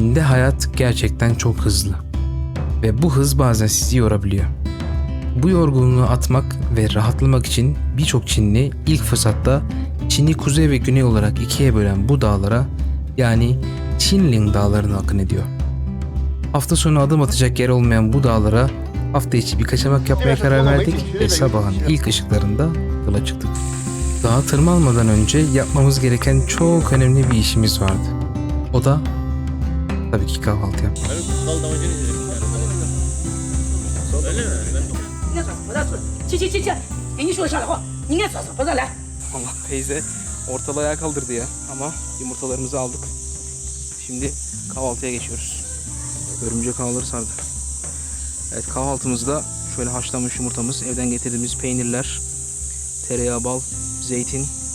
Çin'de hayat gerçekten çok hızlı. Ve bu hız bazen sizi yorabiliyor. Bu yorgunluğu atmak ve rahatlamak için birçok Çinli ilk fırsatta Çin'i kuzey ve güney olarak ikiye bölen bu dağlara yani Çinling dağlarına akın ediyor. Hafta sonu adım atacak yer olmayan bu dağlara hafta içi bir kaçamak yapmaya karar verdik ve sabahın ilk ışıklarında yola çıktık. Dağa tırmanmadan önce yapmamız gereken çok önemli bir işimiz vardı. O da tabii ki kahvaltı yapmak. 应该转不让转，去去去去，给你说一下的话，你应该转不让来。 Allah teyze ortalığı ayağa kaldırdı ya. Ama yumurtalarımızı aldık. Şimdi kahvaltıya geçiyoruz. Örümcek ağları sardı. Evet kahvaltımızda şöyle haşlanmış yumurtamız, evden getirdiğimiz peynirler, tereyağı, bal, zeytin,